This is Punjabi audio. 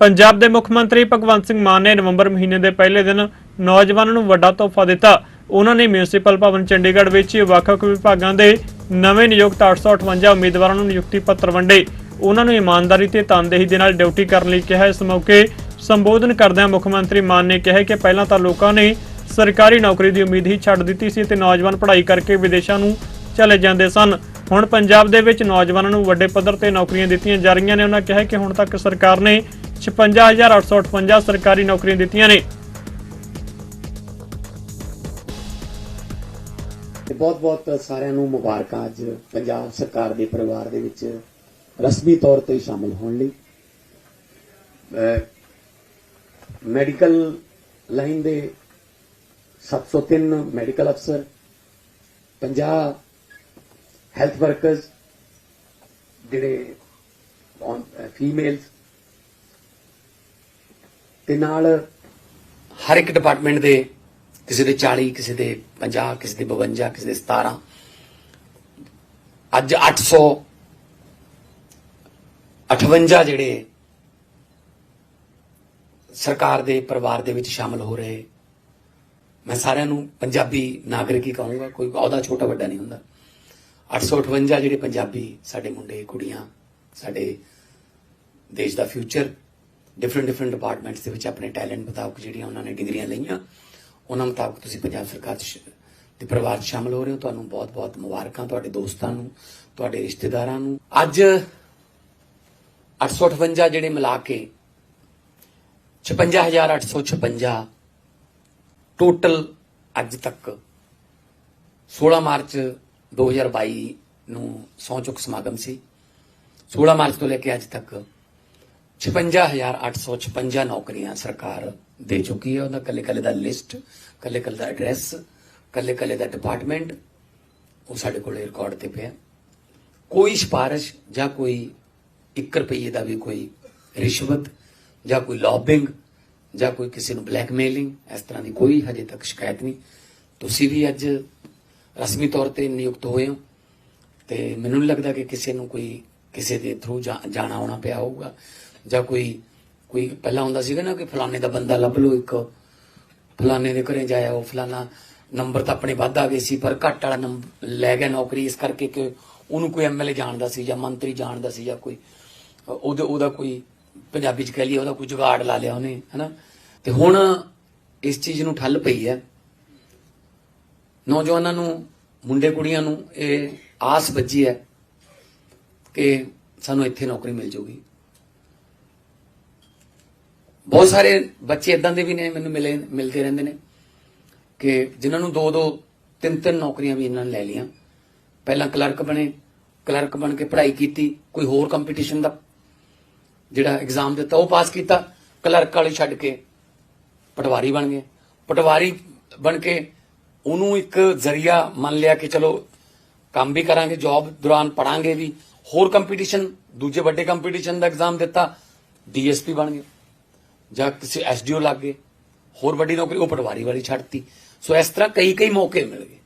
ਪੰਜਾਬ ਦੇ ਮੁੱਖ ਮੰਤਰੀ ਭਗਵੰਤ ਸਿੰਘ ਮਾਨ ਨੇ ਨਵੰਬਰ ਮਹੀਨੇ ਦੇ ਪਹਿਲੇ ਦਿਨ ਨੌਜਵਾਨਾਂ ਨੂੰ ਵੱਡਾ ਤੋਹਫਾ ਦਿੱਤਾ। ਉਹਨਾਂ ਨੇ ਮਿਊਨਿਸਪਲ ਭਵਨ ਚੰਡੀਗੜ੍ਹ ਵਿੱਚ ਵੱਖ-ਵੱਖ ਵਿਭਾਗਾਂ ਦੇ ਨਵੇਂ ਨਿਯੁਕਤ 858 ਉਮੀਦਵਾਰਾਂ ਨੂੰ ਨਿਯੁਕਤੀ ਪੱਤਰ ਵੰਡੇ। ਉਹਨਾਂ ਨੂੰ ਇਮਾਨਦਾਰੀ ਤੇ ਤਨਦੇਹੀ ਦੇ ਨਾਲ ਡਿਊਟੀ ਕਰਨ ਲਈ ਕਿਹਾ। ਇਸ ਮੌਕੇ ਸੰਬੋਧਨ ਕਰਦਿਆਂ ਮੁੱਖ ਮੰਤਰੀ ਮਾਨ ਨੇ ਕਿਹਾ ਕਿ ਪਹਿਲਾਂ ਤਾਂ ਲੋਕਾਂ ਨੇ ਸਰਕਾਰੀ ਨੌਕਰੀ ਦੀ ਉਮੀਦ ਹੀ ਛੱਡ ਦਿੱਤੀ ਸੀ ਤੇ ਨੌਜਵਾਨ ਪੜ੍ਹਾਈ ਕਰਕੇ ਵਿਦੇਸ਼ਾਂ ਨੂੰ ਚਲੇ ਜਾਂਦੇ ਸਨ। ਹੁਣ ਪੰਜਾਬ ਦੇ ਵਿੱਚ ਨੌਜਵਾਨਾਂ ਨੂੰ ਵੱਡੇ ਪੱਧਰ ਤੇ ਨੌਕਰੀਆਂ ਦਿੱਤੀਆਂ ਜਾ ਰਹੀਆਂ ਨੇ। ਉਹਨਾਂ ਕਿਹਾ ਕਿ ਹੁਣ ਤੱਕ ਸਰਕਾਰ ਨੇ 56858 ਸਰਕਾਰੀ ਨੌਕਰੀਆਂ ਦਿੱਤੀਆਂ ਨੇ। ਬਹੁਤ ਬਹੁਤ ਸਾਰਿਆਂ ਨੂੰ ਮੁਬਾਰਕਾਂ ਅੱਜ ਪੰਜਾਬ ਸਰਕਾਰ ਦੇ ਪਰਿਵਾਰ ਦੇ ਵਿੱਚ ਰਸਮੀ ਤੌਰ ਤੇ ਸ਼ਾਮਲ ਹੋਣ ਲਈ। ਮੈਡੀਕਲ ਲਾਈਨ ਦੇ 703 ਮੈਡੀਕਲ ਅਫਸਰ 50 ਹੈਲਥ ਵਰਕਰਸ, ਜਿਹੜੇ ਫੀਮੇਲਸ ਤੇ ਨਾਲ ਹਰ ਇੱਕ ਡਿਪਾਰਟਮੈਂਟ ਦੇ ਕਿਸੇ ਦੇ 40 ਕਿਸੇ ਦੇ 50 ਕਿਸੇ ਦੇ 52 ਕਿਸੇ ਦੇ 17 ਅੱਜ 800 58 ਜਿਹੜੇ ਸਰਕਾਰ ਦੇ ਪਰਿਵਾਰ ਦੇ ਵਿੱਚ ਸ਼ਾਮਲ ਹੋ ਰਹੇ। ਮੈਂ ਸਾਰਿਆਂ ਨੂੰ ਪੰਜਾਬੀ ਨਾਗਰਿਕ ਹੀ ਕਹੂੰਗਾ, ਕੋਈ ਅਹੁਦਾ ਛੋਟਾ ਵੱਡਾ ਨਹੀਂ ਹੁੰਦਾ। 858 ਜਿਹੜੇ ਪੰਜਾਬੀ ਸਾਡੇ ਮੁੰਡੇ, ਕੁੜੀਆਂ, ਸਾਡੇ ਦੇਸ਼ ਦਾ ਫਿਊਚਰ ਡਿਫਰੈਂਟ ਡਿਫਰੈਂਟ ਡਿਪਾਰਟਮੈਂਟਸ ਦੇ ਵਿੱਚ ਆਪਣੇ ਟੈਲੈਂਟ ਮੁਤਾਬਕ ਜਿਹੜੀਆਂ ਉਹਨਾਂ ਨੇ ਡਿਗਰੀਆਂ ਲਈਆਂ, ਉਹਨਾਂ ਮੁਤਾਬਕ ਤੁਸੀਂ ਪੰਜਾਬ ਸਰਕਾਰ 'ਚ ਸ਼- ਦੇ ਪਰਿਵਾਰ 'ਚ ਸ਼ਾਮਲ ਹੋ ਰਹੇ ਹੋ। ਤੁਹਾਨੂੰ ਬਹੁਤ-ਬਹੁਤ ਮੁਬਾਰਕਾਂ ਤੁਹਾਡੇ ਦੋਸਤਾਂ ਨੂੰ, ਤੁਹਾਡੇ ਰਿਸ਼ਤੇਦਾਰਾਂ ਨੂੰ। ਅੱਜ 858 ਜਿਹੜੇ ਮਿਲਾ ਕੇ 56856 ਟੋਟਲ ਅੱਜ ਤੱਕ 16 ਮਾਰਚ 2022 ਨੂੰ ਸਹੁੰ ਚੁੱਕ ਸਮਾਗਮ ਸੀ। 16 ਮਾਰਚ ਤੋਂ ਲੈ ਕੇ ਅੱਜ ਤੱਕ 56856 ਨੌਕਰੀਆਂ ਸਰਕਾਰ ਦੇ ਚੁੱਕੀ ਹੈ ਉਹਦਾ ਕੱਲੇ ਕੱਲੇ ਦਾ ਲਿਸਟ ਕੱਲੇ ਕੱਲੇ ਦਾ ਐਡਰੈਸ ਕੱਲੇ ਕੱਲੇ ਦਾ ਡਿਪਾਰਟਮੈਂਟ ਉਹ ਸਾਡੇ ਕੋਲ ਰਿਕਾਰਡ ਤੇ ਪਿਆ। ਕੋਈ ਸਿਫਾਰਿਸ਼ ਜਾਂ ਕੋਈ 1 ਰੁਪਏ ਦਾ ਵੀ ਕੋਈ ਰਿਸ਼ਵਤ ਜਾਂ ਕੋਈ ਲੌਬਿੰਗ ਜਾਂ ਕੋਈ ਕਿਸੇ ਨੂੰ ਬਲੈਕਮੇਲਿੰਗ ਇਸ ਤਰ੍ਹਾਂ ਦੀ ਕੋਈ ਹਜੇ ਤੱਕ ਸ਼ਿਕਾਇਤ ਨਹੀਂ। ਤੁਸੀਂ ਵੀ ਅੱਜ ਰਸਮੀ ਤੌਰ ਤੇ ਨਿਯੁਕਤ ਹੋਏ ਹੋ ਤੇ ਮੈਨੂੰ ਨਹੀਂ ਲੱਗਦਾ ਕਿ ਕਿਸੇ ਨੂੰ ਕੋਈ ਕਿਸੇ ਦੇ ਥਰੂ ਜਾਣਾ ਆਉਣਾ ਪਿਆ ਹੋਊਗਾ। ਜਾਂ ਕੋਈ ਕੋਈ ਪਹਿਲਾਂ ਹੁੰਦਾ ਸੀਗਾ ਨਾ ਕਿ ਫਲਾਣੇ ਦਾ ਬੰਦਾ ਲੱਭ ਲਓ ਇੱਕ। ਫਲਾਣੇ ਦੇ ਘਰੇ ਜਾਇਆ ਉਹ ਫਲਾਣਾ ਨੰਬਰ ਤਾਂ ਆਪਣੇ ਵੱਧ ਆ ਗਏ ਸੀ, ਪਰ ਘੱਟ ਵਾਲਾ ਨੰਬਰ ਲੈ ਗਿਆ ਨੌਕਰੀ ਇਸ ਕਰਕੇ ਕਿ ਉਹਨੂੰ ਕੋਈ ਐਮਐਲਏ ਜਾਣਦਾ ਸੀ ਜਾਂ ਮੰਤਰੀ ਜਾਣਦਾ ਸੀ ਜਾਂ ਕੋਈ, ਉਹਦੇ, ਉਹਦਾ ਕੋਈ ਪੰਜਾਬੀ ਚ ਕਹਿ ਲਈਏ ਉਹਦਾ ਕੋਈ ਜੁਗਾੜ ਲਾ ਲਿਆ ਉਹਨੇ, ਹਨਾ? ਤੇ ਹੁਣ ਇਸ ਚੀਜ਼ ਨੂੰ ਠੱਲ ਪਈ ਹੈ। ਨੌਜਵਾਨਾਂ ਨੂੰ, ਮੁੰਡੇ ਕੁੜੀਆਂ ਨੂੰ ਇਹ ਆਸ ਵੱਜੀ ਹੈ ਕਿ ਸਾਨੂੰ ਇੱਥੇ ਨੌਕਰੀ ਮਿਲ ਜਾਊਗੀ ਬਹੁਤ ਸਾਰੇ ਬੱਚੇ ਇਦਾਂ ਦੇ ਵੀ ਨੇ, ਮੈਨੂੰ ਮਿਲੇ, ਮਿਲਦੇ ਰਹਿੰਦੇ ਨੇ ਕਿ ਜਿਨ੍ਹਾਂ ਨੂੰ ਦੋ ਦੋ, ਤਿੰਨ ਤਿੰਨ ਨੌਕਰੀਆਂ ਵੀ ਇਹਨਾਂ ਨੇ ਲੈ ਲਈਆਂ। ਪਹਿਲਾਂ ਕਲਰਕ ਬਣੇ, ਕਲਰਕ ਬਣ ਕੇ ਪੜ੍ਹਾਈ ਕੀਤੀ, ਕੋਈ ਹੋਰ ਕੰਪੀਟੀਸ਼ਨ ਦਾ ਜਿਹੜਾ ਐਗਜ਼ਾਮ ਦਿੱਤਾ, ਉਹ ਪਾਸ ਕੀਤਾ। ਕਲਰਕ ਵਾਲੇ ਛੱਡ ਕੇ ਪਟਵਾਰੀ ਬਣ ਗਏ। ਪਟਵਾਰੀ ਬਣ ਕੇ ਉਹਨੂੰ ਇੱਕ ਜ਼ਰੀਆ ਮੰਨ ਲਿਆ ਕਿ ਚਲੋ ਕੰਮ ਵੀ ਕਰਾਂਗੇ ਜੌਬ ਦੌਰਾਨ ਪੜਾਂਗੇ ਵੀ। ਹੋਰ ਕੰਪੀਟੀਸ਼ਨ ਦੂਜੇ ਵੱਡੇ ਕੰਪੀਟੀਸ਼ਨ ਦਾ ਐਗਜ਼ਾਮ ਦਿੱਤਾ ਡੀਐਸਪੀ ਬਣ ਗਏ। ਜਾਂ ਕਿਸੇ ਐਸਡੀਓ ਲੱਗ ਗਏ। ਹੋਰ ਵੱਡੀ ਨੌਕਰੀ, ਉਹ ਪਟਵਾਰੀ ਵਾਲੀ ਛੱਡਤੀ। ਸੋ ਇਸ ਤਰ੍ਹਾਂ ਕਈ ਕਈ ਮੌਕੇ ਮਿਲ ਗਏ।